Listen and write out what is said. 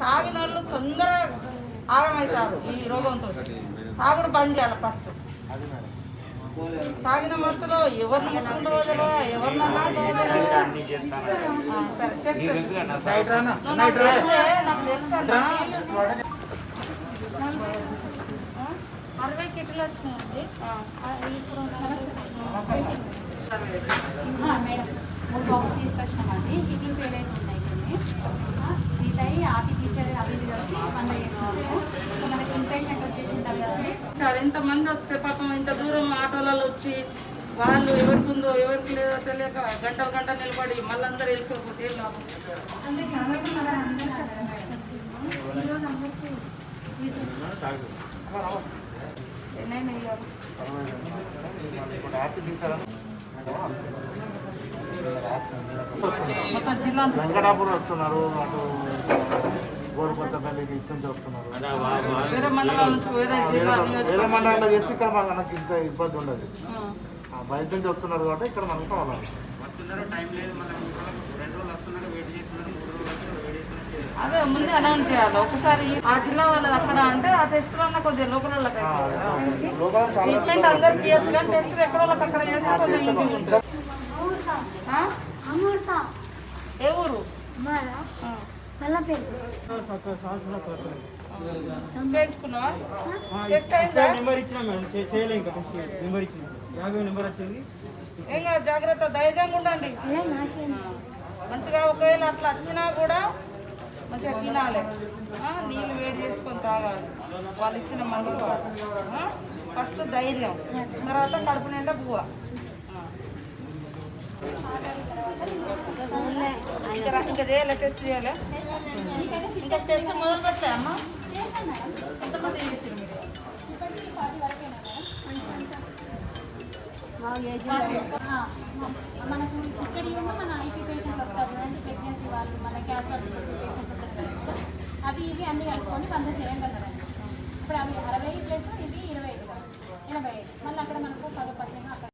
తాగిన వాళ్ళు తొందరగా ఆగమవుతారు ఈ రోగంతో. తాగుడు బంద్ చేయాలి ఫస్ట్. తాగిన మత్తులో ఎవరిని ముట్టుకుంటూ వదలవా ఎవరినన్నా సరే చేస్తాను నాకు తెలుసే. అరవై కిట్లు వచ్చినాయండి. ఇప్పుడు ఆ, మేడం మూడు బాక్స్ తీసుకొచ్చినామండి ఉన్నాయి కొన్ని ఆ, మిగతాయి ఆర్టిఫిషియల్ అవి ఇవి కలిసి వంద చేస్తున్నాము ఇంకా మనకి ఇన్పేషెంట్ వచ్చేసి ఉంటారు చాలా ఎంతమంది వస్తే పాపం ఇంత దూరం ఆటోలలో వచ్చి వాళ్ళు ఎవరికి ఉందో ఎవరికి లేదో తెలియక గంటలు గంటలు నిలబడి మళ్ళీ అందరూ వెళ్ళిపోతే. మొత్తం జిల్లా. వెంకటాపురం వస్తున్నారు అటు వస్తున్నారు వేరే మండలం నుంచి వేరే మండలంలో చేస్తే ఇక్కడ మాకు నాకు ఇంత ఇబ్బంది ఉండదు బయట నుంచి వస్తున్నారు కాబట్టి ఇక్కడ మనకు కావాలి అదే ముందే అనౌన్స్ చేయాలి. ఒకసారి ఆ జిల్లా వాళ్ళది అక్కడ అంటే ఆ టెస్ట్ వల్ల కొద్దిగా లోకల్ వాళ్ళకి. లోపల చాలా ట్రీట్మెంట్ అందరికి చేయొచ్చు కానీ టెస్ట్ ఎక్కడ వాళ్ళకి అక్కడ చేస్తే కొంచెం ఈజీ ఉంటుంది. ఏ ఊరు? మాదా నెంబర్ ఇచ్చినా మేడం. చేయలే ఇంకా. నెంబర్ ఇచ్చిన. యాభై నెంబర్ వచ్చింది. జాగ్రత్త ధైర్యంగా ఉండండి. మంచిగా ఒకవేళ అట్లా వచ్చినా కూడా మంచిగా తినాలి. ఆ, నీళ్ళు వేడి చేసుకొని తాగాలి. వాళ్ళు ఇచ్చిన. ఆ? ఫస్ట్ ధైర్యం. తర్వాత కడుపు నిండా బువ్వ. ఇంకా చేయాలి? టెస్ట్ చేయాలి? ఇంకా టెస్ట్ మొదలు పెట్టా ఎంతమంది చేసారు మీరు మనకు ఇక్కడ ఉన్న మన ఐపీ పేషెంట్ వస్తారు కదండి ప్రెగ్నెన్సీ వాళ్ళు మన క్యాన్సర్ పేషెంట్ అవి ఇవి అన్ని కలుపుకొని వంద చేయండి అన్నారండి ఇప్పుడు అవి అరవై ప్లస్ ఇవి ఇరవై ఐదు ఎనభై ఐదు మళ్ళీ అక్కడ మనకు పదో పదిహేను